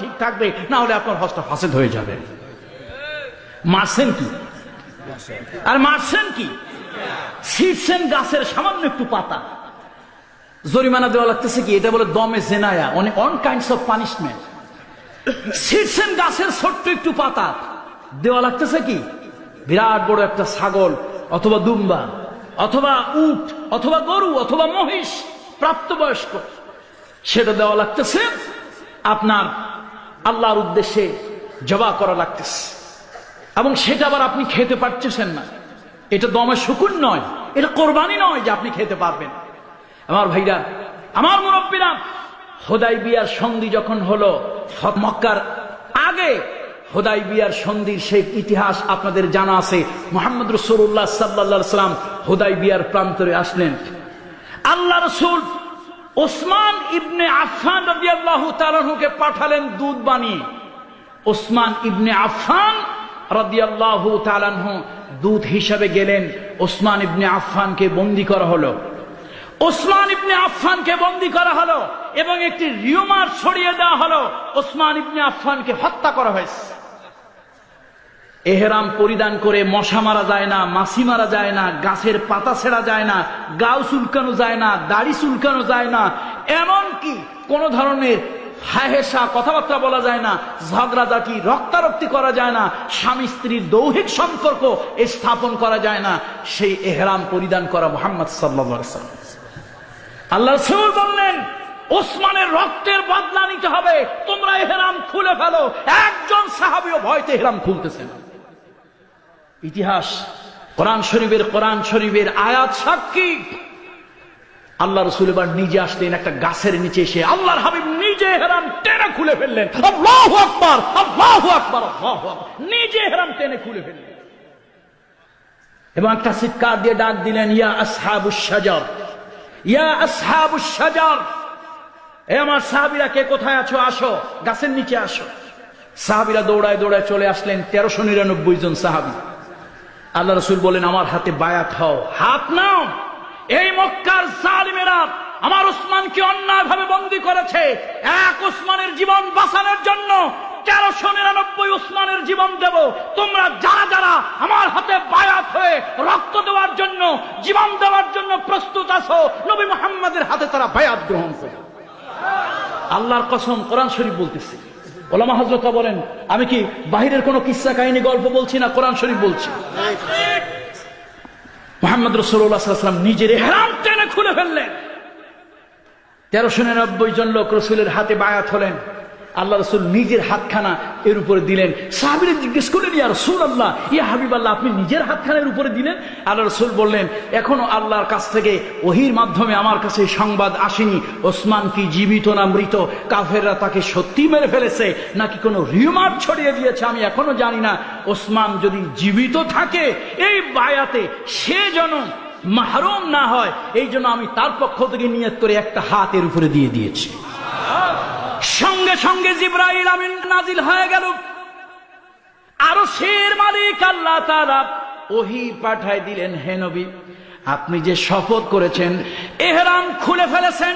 ঠিক থাকবে, না হলে আপনার হজটা ফাসেদ হয়ে যাবে। মারছেন কি? আর মারছেন কি? ছিটছেন গাছের সামান্য একটু পাতা। জরিমানা দেওয়া লাগতেছে কি? এটা বলে দমে জেনায়া অনেক অন কাইন্ডস অফ পানিশমেন্ট ছিটছেন গাছের ছোট্ট একটু পাতা। দেওয়া লাগতেছে কি? বিরাট বড় একটা ছাগল, অথবা দুম্বা, অথবা উট, অথবা গরু, অথবা মহিষ, প্রাপ্তবয়স্ক। সেটা দেওয়া লাগতেছে আপনার আল্লাহর উদ্দেশ্যে জবা করা লাগতেছে। এবং সেটা আবার আপনি খেতে পারতেছেন না। এটা দমে শুকুন নয়, এটা কোরবানি নয় যে আপনি খেতে পারবেন। আমার ভাইরা, আমার মুরব্বীরা হোদাই বিয়ার সন্ধি যখন হলো মক্কার আগে হোদাই বিয়ার সন্ধির সেই ইতিহাস আপনাদের জানা আছে। মোহাম্মদ রসুল্লাহ সাল্লা সাল্লাম হোদাই বিয়ার প্রান্তরে আসলেন। আল্লাহ রসুল ওসমান ইবনে আফফান রাদিয়াল্লাহু তাআলাকে পাঠালেন দুধ বানিয়ে ওসমান ইবনে আফফান রাদিয়াল্লাহু তাআলাহু দুধ হিসাবে গেলেন, ওসমান ইবনে আফফানকে বন্দি করা হলো। ওসমান ইবনে আফফানকে বন্দি করা হলো এবং একটি রিউমার ছড়িয়ে দেওয়া হলো। ওসমান ইবনে আফফানকে হত্যা করা হয়েছে। এহেরাম পরিধান করে মশা মারা যায় না, মাছি মারা যায় না, গাছের পাতা ছেঁড়া যায় না, গাও চুলকানো যায় না, দাড়ি চুলকানো যায় না এমন কি কোন ধরনের হাহেসা কথাবার্তা বলা যায় না ঝগড়াঝাটি রক্তারক্তি করা যায় না, স্বামী স্ত্রীর দৌহিক সম্পর্ক স্থাপন করা যায় না, সেই এহরাম পরিধান করা মোহাম্মদ সাল্লাম আল্লাহ বললেন, ওসমানের রক্তের বদলা নিতে হবে, তোমরা এহরাম খুলে ফেলো, একজন সাহাবিও ভয়তে এহরাম খুলতেছে না। ইতিহাস, কোরআন শরীফের কোরআন শরীফের আয়াত সাক্ষী আল্লাহ রসুল এবার নিজে আসলেন একটা গাছের নিচে এসে আল্লাহর হাবিব নিজে হেরাম টেনে খুলে ফেললেন। আল্লাহ আকবার আল্লাহ আকবার, আল্লাহু। নিজে হেরাম টেনে খুলে ফেললেন। এবং একটা চিৎকার দিয়ে ডাক দিলেন, ইয়া আসহাবুস সাজার ইয়া আসহাবুস সাজার এ আমার সাহাবিরা কে, কোথায় আছো? আসো, গাছের নিচে আসো। সাহাবিরা দৌড়ায় দৌড়ায় চলে আসলেন তেরোশো নিরানব্বই জন সাহাবি। আল্লাহ রসুল বলেন, আমার হাতে বায়াত হও। হাত নাও। এই মক্কার জালিমেরা আমার ওসমানকে অন্যায় ভাবে বন্দী করেছে। এক ওসমানের জীবন বাঁচানোর জন্য তেরোশো নিরানব্বই উসমানের জীবন দেব। তোমরা যারা যারা আমার হাতে বায়াত হয়ে রক্ত দেওয়ার জন্য, জীবন দেওয়ার জন্য প্রস্তুত আছো, নবী মোহাম্মদের হাতে তারা বায়াত গ্রহণ করে আল্লাহর কসম কোরআন শরীফ বলতেছে ওলামা হজরতা বলেন, আমি কি বাহিরের কোন কিসা কাহিনী, গল্প বলছি না কোরআন শরীফ বলছি? মোহাম্মদ রসুল্লাহাম নিজের হেরাম টেনে খুলে ফেললেন। তেরোশো নিরানব্বই জন লোক রসুলের হাতে বায়াত হলেন। আল্লাহ রসুল নিজের হাতখানা এর উপরে দিলেন। সাহাবিরে জিজ্ঞেস করলেন, ইয়া রসুল আল্লাহ ইয়া হাবিব আল্লাহ আপনি নিজের হাতখানার উপরে দিলেন? আল্লাহ রসুল বললেন, এখনও আল্লাহর কাছ থেকে ওহির মাধ্যমে আমার কাছে সংবাদ আসেনি। ওসমান কি জীবিত না মৃত? কাফেররা তাকে সত্যি মেরে ফেলেছে নাকি কোনো রিউমার ছড়িয়ে দিয়েছে আমি এখনও জানি না। ওসমান যদি জীবিত থাকে, এই বায়াতে সে যেন মাহরুম না হয়। এই জন্য আমি তার পক্ষ থেকে নিয়ত করে একটা হাতের উপরে দিয়ে দিয়েছি। সঙ্গে সঙ্গে জিব্রাইল আমিন নাজিল হয়ে গেল। আরও শের মালিক আল্লাহ তারা ওহি পাঠায় দিলেন হেনবি আপনি যে শপথ করেছেন, এহরাম খুলে ফেলেছেন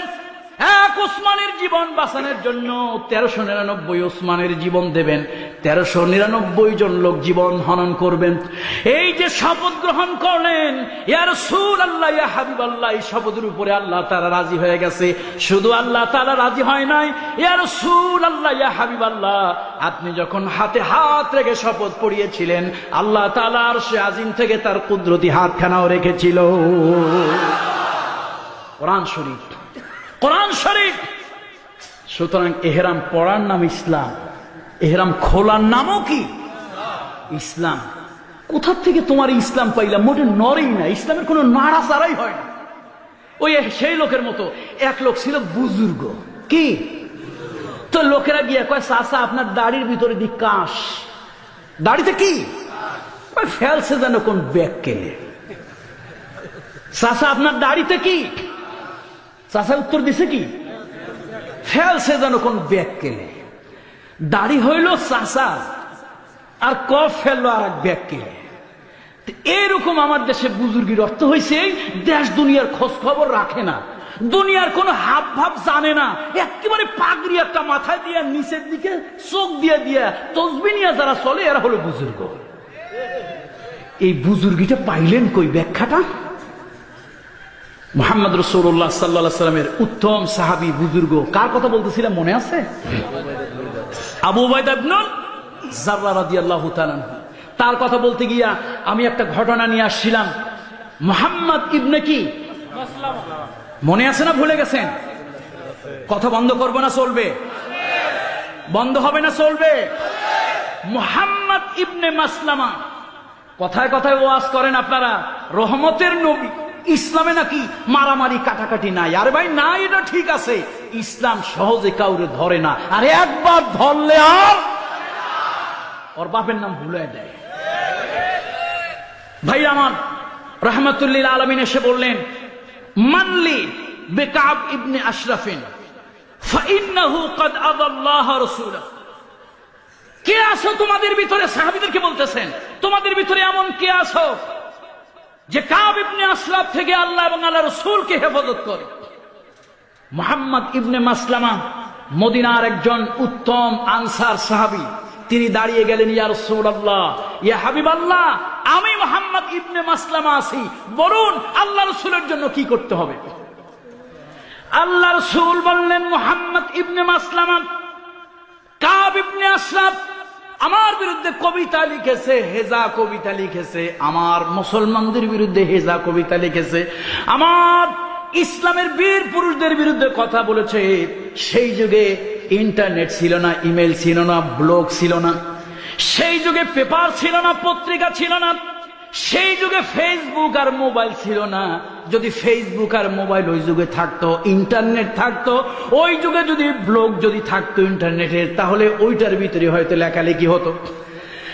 এক ওসমানের জীবন বাঁচানোর জন্য তেরোশো নিরানব্বই উসমানের জীবন দেবেন, তেরোশো নিরানব্বই জন লোক জীবন হনন করবেন। এই যে শপথ গ্রহণ করলেন শপথের উপরে আল্লাহ তারা রাজি হয়ে গেছে। শুধু আল্লাহ তারা রাজি হয় নাই ইয়ার সুর আল্লাহ ইয়া হাবিব আল্লাহ আপনি যখন হাতে হাত রেখে শপথ পড়িয়েছিলেন, আল্লাহ তালা আর সে আজিম থেকে তার কুদরতি হাতখানাও রেখেছিল। কোরআন শরীফ। কোরআন শরীফ। সুতরাং এহেরাম পড়ার নাম ইসলাম। এহেরাম খোলার নামও কি? ইসলাম। কোথার থেকে তোমার ইসলাম পাইলাম? মোটে নরেই না। ইসলামের কোনো নাড়াচাড়াই হয় না। ওই সেই লোকের মতো। এক লোক ছিল বুজুর্গ। কি? তো লোকেরা গিয়ে কয় চাষা আপনার দাড়ির ভিতরে দি কাশ। দাড়িতে কি? ফেলছে যেন কোন ব্যাগ কেনে। চাষা আপনার দাড়িতে কি? চাষা উত্তর দিছে কি? ফেলছে যেন কোন ব্যাগ কেলে দাড়ি হইল চাষা আর কফ ফেলল আর এক ব্যাগ কেলে এরকম আমার দেশে বুজুর্গির অর্থ হয়েছে দেশ দুনিয়ার খোঁজ খবর রাখে না। দুনিয়ার কোনো হাব ভাব জানে না। একেবারে পাগড়ি একটা মাথায় দিয়ে, নিচের দিকে চোখ দিয়ে দিয়ে তসবি নিয়ে যারা চলে, এরা হলো বুজুর্গ। এই বুজুর্গিটা পাইলেন কই ব্যাখ্যাটা? মোহাম্মদ রসৌল্লাহ সাল্লা সাল্লামের উত্তম সাহাবি বুজুর্গ, কার কথা বলতেছিলাম মনে আছে? আবু তার কথা বলতে গিয়া আমি একটা ঘটনা নিয়ে আসছিলাম। মোহাম্মদ ইবনে কি? মনে আছে না ভুলে গেছেন? কথা বন্ধ করব না, চলবে? বন্ধ হবে না, চলবে? মোহাম্মদ ইবনে মাসলামা। কথায় কথায় ওয়াজ করেন আপনারা, রহমতের নবী। ইসলামে নাকি মারামারি কাটাকাটি নাই? আরে ভাই না এটা ঠিক আছে। ইসলাম সহজে কাউরে ধরে না। আর একবার ধরলে আর? ওর বাপের নাম ভুলে দেয় ভাই, আমার রহমতুল্লিল আলমিন এসে বললেন, মানলি বেকাব ইবনে আশরাফিন কে আসো তোমাদের ভিতরে? সাহাবিদেরকে বলতেছেন, তোমাদের ভিতরে এমন কে আসো যে কাব ইবনে আসলাফ থেকে আল্লাহ এবং আল্লাহ রসুলকে হেফাজত করে। মোহাম্মদ ইবনে মাসলামা মদিনার একজন উত্তম আনসার সাহাবি। তিনি দাঁড়িয়ে গেলেন, ইয়া রসুল ইয়া হাবিব আল্লাহ আমি মোহাম্মদ ইবনে মাসলামা আছি। বলুন, আল্লাহ রসুলের জন্য কি করতে হবে? আল্লাহ রসুল বললেন, মোহাম্মদ ইবনে মাসলামা, কাব ইবনে আশরাফ আমার বিরুদ্ধে কবিতা লিখেছে, হেজা কবিতা লিখেছে, আমার মুসলমানদের বিরুদ্ধে হেজা কবিতা লিখেছে, আমার ইসলামের বীর পুরুষদের বিরুদ্ধে কথা বলেছে। সেই যুগে ইন্টারনেট ছিল না, ইমেল ছিল না, ব্লগ ছিল না। সেই যুগে পেপার ছিল না, পত্রিকা ছিল না। সেই যুগে ফেসবুক আর মোবাইল ছিল না। যদি ফেসবুক আর মোবাইল ওই যুগে থাকতো ইন্টারনেট থাকতো, ওই যুগে যদি ব্লগ যদি থাকতো ইন্টারনেটের তাহলে ওইটার ভিতরে হয়তো লেখালেখি হতো।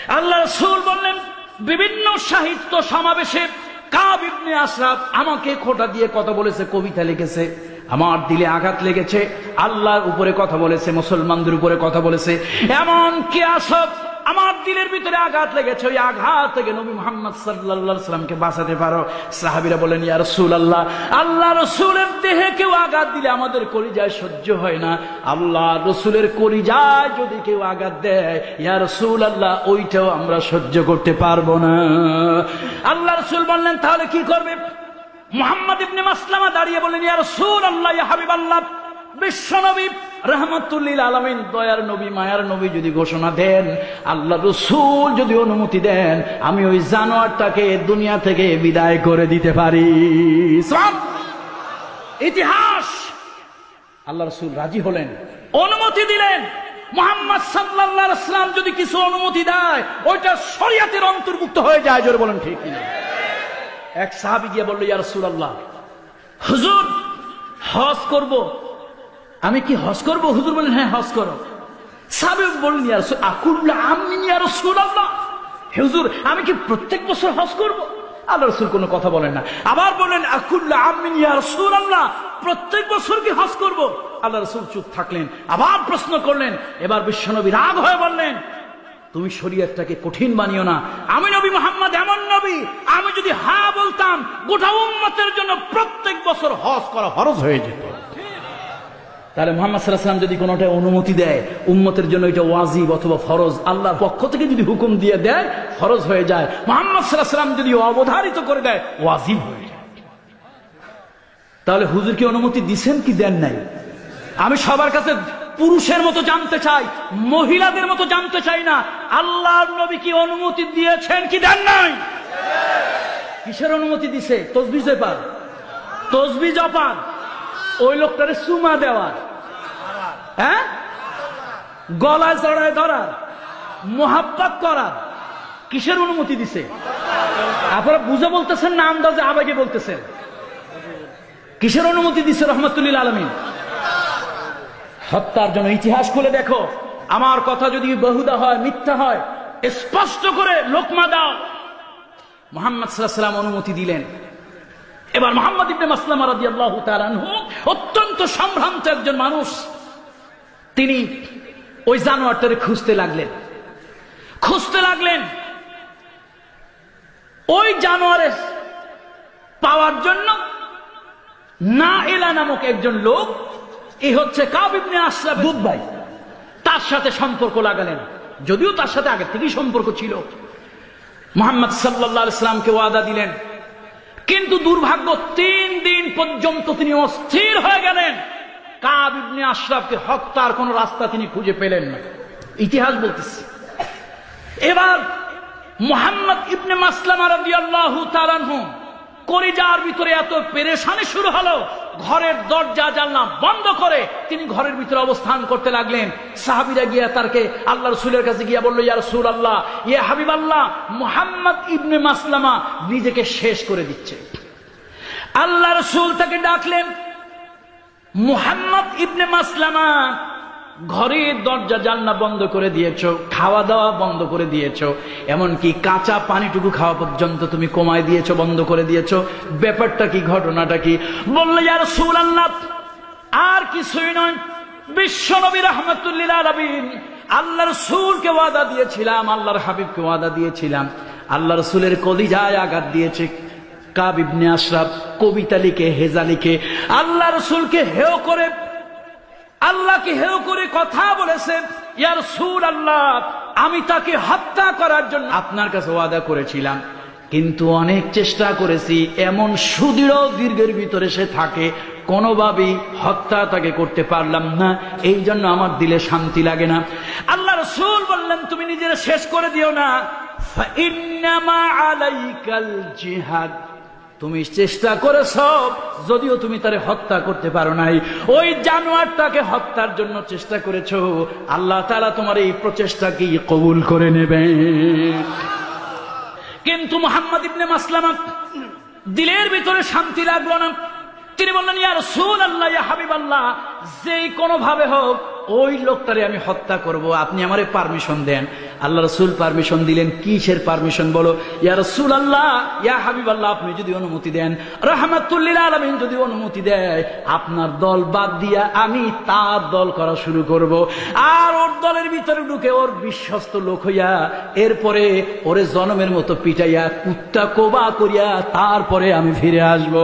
আল্লাহ রসুল বললেন, বিভিন্ন সাহিত্য সমাবেশে কাব আশরাফ আমাকে খোটা দিয়ে কথা বলেছে, কবিতা লিখেছে, আমার দিলে আঘাত লেগেছে, আল্লাহর উপরে কথা বলেছে, মুসলমানদের উপরে কথা বলেছে। এমন কে আসব আমার দিলের ভিতরে আঘাত লেগেছে, ওই আঘাত থেকে নবী মোহাম্মদ সাল্লাহ সাল্লামকে বাঁচাতে পারো। সাহাবিরা বলেন, ইয়া রসুল আল্লাহ আল্লাহ রসুলের দেহে কেউ আঘাত দিলে আমাদের কলিজায় সহ্য হয় না। আল্লাহ রসুলের কলিজায় যদি কেউ আঘাত দেয়, ইয়া রসুল আল্লাহ ওইটাও আমরা সহ্য করতে পারব না। আল্লাহ রসুল বললেন, তাহলে কি করবে? মোহাম্মদ ইবনে মাসলামা দাঁড়িয়ে বলেন ইয়া রসুল আল্লাহ হাবিব আল্লাহ বিশ্ব নবী রহমতুল্লিল আলমিন, দয়ার নবী, মায়ার নবী যদি ঘোষণা দেন, আল্লাহ রসুল যদি অনুমতি দেন, আমি ওই জানোয়ারটাকে দুনিয়া থেকে বিদায় করে দিতে পারি। ইতিহাস? আল্লাহ রসুল রাজি হলেন। অনুমতি দিলেন। মোহাম্মদ সাল্লাহ ইসলাম যদি কিছু অনুমতি দেয়, ওইটা শরিয়াতের অন্তর্ভুক্ত হয়ে যায়, জোরে বলেন ঠিক কিনা। এক সাহাবি গিয়ে বলল, ইয়া রসুল আল্লাহ হুজুর, হজ করব। আমি কি হজ করব? হুজুর বললেন হ্যাঁ হজ করো। হুজুর, আমি কি প্রত্যেক বছর হজ করব? আল্লাহ রসুল কোনো কথা বলেন না। আবার বলেন আকুল্লা আমিন আল্লাহ প্রত্যেক বছর কি করব? আল্লাহ রসুল চুপ থাকলেন, আবার প্রশ্ন করলেন, এবার বিশ্বনবী রাগ হয়ে বললেন, তুমি শরীয়তটাকে কঠিন বানিও না। আমি নবী মোহাম্মদ এমন নবী, আমি যদি হা বলতাম, গোটা উম্মতের জন্য প্রত্যেক বছর হজ করা ফরজ হয়ে যেত। তাহলে মোহাম্মদ সাল্লাহাম যদি কোনোটা অনুমতি দেয়, উম্মতের জন্য এটা ওয়াজিব অথবা ফরজ, আল্লাহর পক্ষ থেকে যদি হুকুম দিয়ে দেয়, ফরজ হয়ে যায়। মোহাম্মদ সাল্লাহাম যদি অবধারিত করে দেয়, ওয়াজিব হয়ে যায়। তাহলে হুজুর কি অনুমতি দিছেন কি দেন নাই? আমি সবার কাছে পুরুষের মতো জানতে চাই, মহিলাদের মতো জানতে চাই না। আল্লাহর নবী কি অনুমতি দিয়েছেন কি দেন নাই? কিসের অনুমতি দিছে? তসবি জেপার তসবি জপার ওই লোকটারে সুমা দেওয়ার হ্যাঁ? গলায় চড়ায় ধরার মোহাব্বত করার কিসের অনুমতি দিছে? আপনারা বুঝে বলতেছেন না আন্দাজে আবেগে বলতেছেন? কিসের অনুমতি দিছে রহমতুল্লিল আলমিন? হত্যার জন্য ইতিহাস খুলে দেখো। আমার কথা যদি বহুদা হয়, মিথ্যা হয়, স্পষ্ট করে লোকমা দাও। মোহাম্মদ সাল্লাম অনুমতি দিলেন। এবার মোহাম্মদ ইবনে মাসলাম রাদিয়াল্লাহু তাআলা অত্যন্ত সম্ভ্রান্ত একজন মানুষ। তিনি ওই জানোয়ারটারে খুঁজতে লাগলেন। খুঁজতে লাগলেন। ওই জানোয়ারের পাওয়ার জন্য না এলা নামক একজন লোক, এ হচ্ছে কাবিবনে দুধ ভাই, তার সাথে সম্পর্ক লাগালেন। যদিও তার সাথে আগের থেকেই সম্পর্ক ছিল। মোহাম্মদ সাল্লাহ ইসলামকে ওয়াদা দিলেন। কিন্তু দুর্ভাগ্য, তিন দিন পর্যন্ত তিনি অস্থির হয়ে গেলেন। কাব আশরাফকে হত্যার কোন রাস্তা তিনি খুঁজে পেলেন না। ইতিহাস বলতেছি। এবার মোহাম্মদ ইবনে মাসলামা করিজার ভিতরে এত পেরেশানি শুরু হলো, ঘরের দরজা জানলা বন্ধ করে তিনি ঘরের ভিতরে অবস্থান করতে লাগলেন। সাহাবিরা গিয়া তারকে আল্লাহ রসুলের কাছে গিয়া বলল, ইয়া রসুল আল্লাহ ইয়া হাবিব আল্লাহ মোহাম্মদ ইবনে মাসলামা নিজেকে শেষ করে দিচ্ছে। আল্লাহ রসুল তাকে ডাকলেন মুহাম্মদ ইবনে মাসলামা, ঘরের দরজা জানলা বন্ধ করে দিয়েছ, খাওয়া দাওয়া বন্ধ করে দিয়েছ, এমনকি কাঁচা পানিটুকু খাওয়া পর্যন্ত তুমি কমায় দিয়েছ, বন্ধ করে দিয়েছ। ব্যাপারটা কি, ঘটনাটা কি? বলল সুল আল্লাহ আর কিছুই নয়। বিশ্ব নবী রহমতুল্লিল আলমিন আল্লাহ রসুলকে ওয়াদা দিয়েছিলাম, আল্লাহর হাবিবকে ওয়াদা দিয়েছিলাম। আল্লাহ রসুলের কলিজায় আঘাত দিয়েছে। কাব ইবনে আশরাফ কবিতা লিখে, হেজা লিখে, আল্লাহ রসুলকে হেও করে, আল্লাহকে হেও করে কথা বলেছে ইয়ার সুর আল্লাহ আমি তাকে হত্যা করার জন্য আপনার কাছে ওয়াদা করেছিলাম, কিন্তু অনেক চেষ্টা করেছি, এমন সুদৃঢ় দীর্ঘের ভিতরে সে থাকে, কোনোভাবেই হত্যা তাকে করতে পারলাম না, এই জন্য আমার দিলে শান্তি লাগে না। আল্লাহ রসুল বললেন, তুমি নিজের শেষ করে দিও না। তুমি চেষ্টা করেছ, যদিও তুমি তারে হত্যা করতে পারো নাই। ওই জানোয়ারটাকে হত্যার জন্য চেষ্টা করেছ। আল্লাহ তারা তোমার এই প্রচেষ্টাকে কবুল করে নেবে। কিন্তু মোহাম্মদ ইবনে মাসলামা দিলের ভিতরে শান্তি লাগল না। তিনি বললেন ইয়ার সুল আল্লাহ হাবিব আল্লাহ যেই কোনো ভাবে হোক ওই লোকটারে আমি হত্যা করব, আপনি আমারে পারমিশন দেন। আল্লাহ রসুল পারমিশন দিলেন, কিসের পারমিশন বলো? ইয়া রসুল আল্লাহ ইয়া হাবিব আল্লাহ আপনি যদি অনুমতি দেন। রহমাতুল্লিল আলমিন যদি অনুমতি দেয়, আপনার দল বাদ দিয়া আমি তার দল করা শুরু করব। আর ওর দলের ভিতরে ঢুকে ওর বিশ্বস্ত লোক হইয়া, এরপরে ওরে জনমের মতো পিটাইয়া, কুত্তা কোবা করিয়া, তারপরে আমি ফিরে আসব।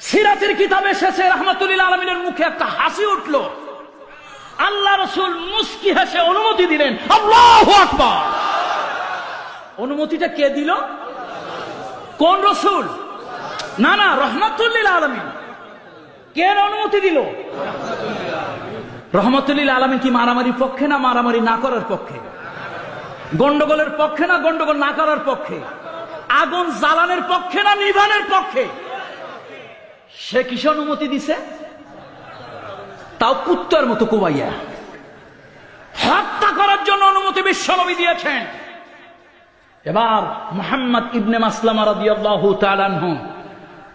সিরাতের কিতাবে এসেছে রহমতুল্লাহ আলমিনের মুখে একটা হাসি উঠল। আল্লাহ রসুল মুস্কি হেসে অনুমতি দিলেন, আল্লাহ অনুমতিটা কে দিল? কোন রসুল? না না, রহমতুল্লিল আলমিন। কে অনুমতি দিল? রহমতুল্লিল আলমিন কি মারামারির পক্ষে না মারামারি না করার পক্ষে? গন্ডগোলের পক্ষে না গন্ডগোল না করার পক্ষে? আগুন জ্বালানের পক্ষে না নিভানের পক্ষে? সে কিসে অনুমতি দিছে? তাও কুত্তার মতো কুবাইয়া। হত্যা করার জন্য অনুমতি বিশ্বনবী দিয়েছেন। এবার মোহাম্মদ ইবনে মাসলামা রাদিয়াল্লাহু তাআলাহু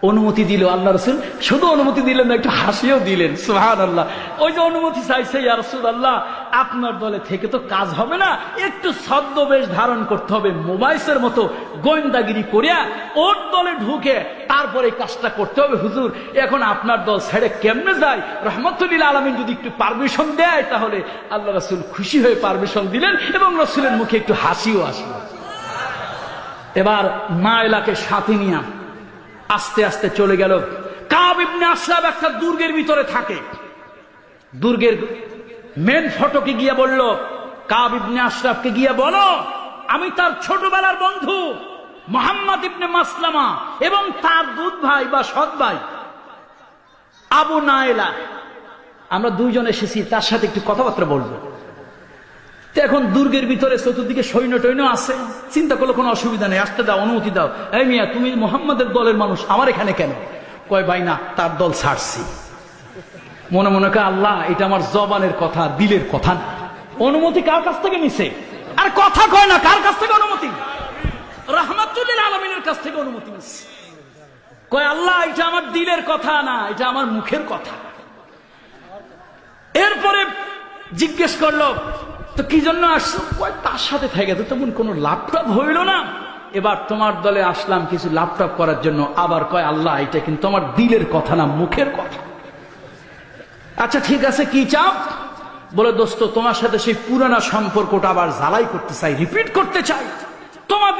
অনুমতি দিল আল্লাহ রসুল। শুধু অনুমতি দিলেন না, একটু হাসিও দিলেন। সুহান আল্লাহ ওই যে অনুমতি চাইছে, ইয়া রসুল আল্লাহ আপনার দলে থেকে তো কাজ হবে না। একটু ছদ্মবেশ ধারণ করতে হবে, মোবাইসের মতো গোয়েন্দাগিরি করিয়া ওর দলে ঢুকে তারপরে কাজটা করতে হবে। হুজুর, এখন আপনার দল ছেড়ে কেমনে যায়? রহমতুল্লিল আলমিন যদি একটু পারমিশন দেয়, তাহলে আল্লাহ রসুল খুশি হয়ে পারমিশন দিলেন এবং রসুলের মুখে একটু হাসিও আসলো। এবার মা এলাকে সাথে নিয়ে আস্তে আস্তে চলে গেল। কাব ইবনে আশরাফ একটা দুর্গের ভিতরে থাকে। দুর্গের মেন ফটকে গিয়ে বলল, কাব ইবনে আশরাফকে গিয়ে বলো, আমি তার ছোটবেলার বন্ধু মোহাম্মদ ইবনে মাসলামা এবং তার দুধ ভাই বা সৎ ভাই। আবু নায়লা। আমরা দুইজন এসেছি, তার সাথে একটু কথাবার্তা বলব। এখন দুর্গের ভিতরে চতুর্দিকে সৈন্য টৈন্য আছে, চিন্তা করলে কোনো অসুবিধা নেই, আসতে দাও, অনুমতি দাও। এই মিয়া, তুমি মোহাম্মদের দলের মানুষ, আমার এখানে কেন? কয়, ভাই, না, তার দল ছাড়ছি। মনে মনে কে, আল্লাহ, এটা আমার জবানের কথা, দিলের কথা না। অনুমতি কার কাছ থেকে নিছে? আর কথা কয় না, কার কাছ থেকে অনুমতি? রহমাতুল্লিল আলমিনের কাছ থেকে অনুমতি নিচ্ছে কয়, আল্লাহ, এটা আমার দিলের কথা না, এটা আমার মুখের কথা। এরপরে জিজ্ঞেস করল, তো কি জন্য আসছো? তার সাথে থেকে তো তেমন কোনো ল্যাপটপ হইল না। এবার তোমার দলে আসলাম কিছু ল্যাপটপ করার জন্য। আবার কয়, আল্লাহ, এটা কিন্তু আমার দিলের কথা না, মুখের কথা। আচ্ছা ঠিক আছে, কি চাও? বলে, দোস্ত, তোমার সাথে সেই পুরানা সম্পর্কটা আবার জ্বালাই করতে চাই রিপিট করতে চাই। তোমার